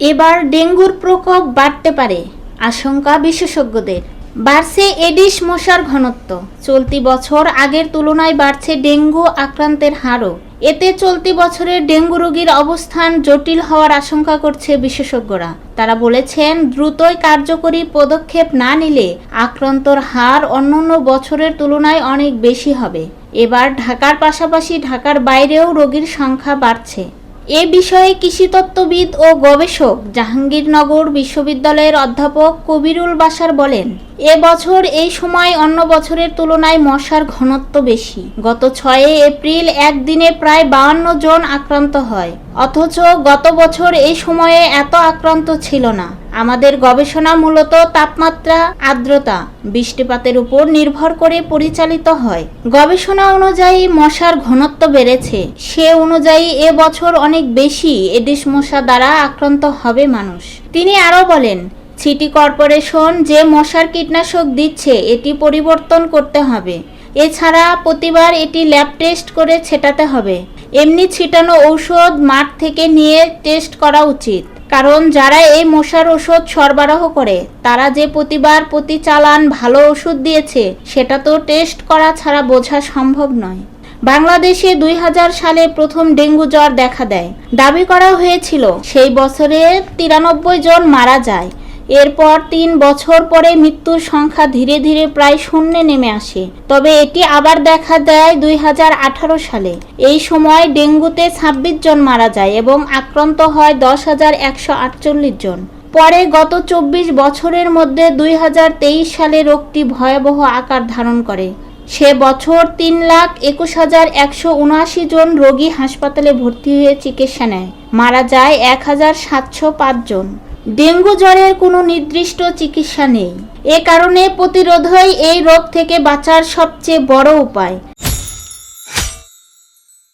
এবার ডেঙ্গুর প্রকোপ বাড়তে পারে, আশঙ্কা বিশেষজ্ঞদের। বাড়ছে এডিস মশার ঘনত্ব। চলতি বছর আগের তুলনায় বাড়ছে ডেঙ্গু আক্রান্তের হারও। এতে চলতি বছরে ডেঙ্গু রোগীর অবস্থান জটিল হওয়ার আশঙ্কা করছে বিশেষজ্ঞরা। তারা বলেছেন, দ্রুতই কার্যকরী পদক্ষেপ না নিলে আক্রান্তর হার অন্যান্য বছরের তুলনায় অনেক বেশি হবে। এবার ঢাকার পাশাপাশি ঢাকার বাইরেও রোগীর সংখ্যা বাড়ছে। এ বিষয়ে কৃষিতত্ত্ববিদ ও গবেষক জাহাঙ্গীরনগর বিশ্ববিদ্যালয়ের অধ্যাপক কবিরুল বাসার বলেন, এ বছর এই সময় অন্য বছরের তুলনায় মশার ঘনত্ব বেশি। গত ছয়ে এপ্রিল একদিনে প্রায় বাউন্ন জন আক্রান্ত হয়। অথচ গত বছর এই সময়ে এত আক্রান্ত ছিল না। আমাদের গবেষণা মূলত তাপমাত্রা, আর্দ্রতা, বৃষ্টিপাতের উপর নির্ভর করে পরিচালিত হয়। গবেষণা অনুযায়ী মশার ঘনত্ব বেড়েছে। সে অনুযায়ী এ বছর অনেক বেশি এডিস মশা দ্বারা আক্রান্ত হবে মানুষ। তিনি আরও বলেন, সিটি কর্পোরেশন যে মশার কীটনাশক দিচ্ছে, এটি পরিবর্তন করতে হবে। এছাড়া প্রতিবার এটি ল্যাব টেস্ট করে ছেটাতে হবে। এমনি ছিটানো ঔষধ মাঠ থেকে নিয়ে টেস্ট করা উচিত। কারণ যারা এই মশার ওষুধ সরবরাহ করে, তারা যে প্রতিবার প্রতি চালান ভালো ওষুধ দিয়েছে, সেটা তো টেস্ট করা ছাড়া বোঝা সম্ভব নয়। বাংলাদেশে দুই হাজার সালে প্রথম ডেঙ্গু জ্বর দেখা দেয়। দাবি করা হয়েছিল, সেই বছরে তিরানব্বই জন মারা যায়। এরপর তিন বছর পরে মৃত্যুর সংখ্যা ধীরে ধীরে প্রায় শূন্যে নেমে আসে। তবে এটি আবার দেখা দেয় দুই হাজার আঠারো সালে। এই সময় ডেঙ্গুতে ছাব্বিশ জন মারা যায় এবং আক্রান্ত হয় দশ হাজার একশো আটচল্লিশ জন। পরে গত চব্বিশ বছরের মধ্যে দুই হাজার তেইশ সালে রোগটি ভয়াবহ আকার ধারণ করে। সে বছর তিন লাখ একুশ হাজার একশো উনআশি জন রোগী হাসপাতালে ভর্তি হয়ে চিকিৎসা নেয়। মারা যায় এক হাজার সাতশো পাঁচ জন। ডেঙ্গু জ্বরের কোনো নির্দিষ্ট চিকিৎসা নেই। এ কারণে প্রতিরোধই এই রোগ থেকে বাঁচার সবচেয়ে বড় উপায়।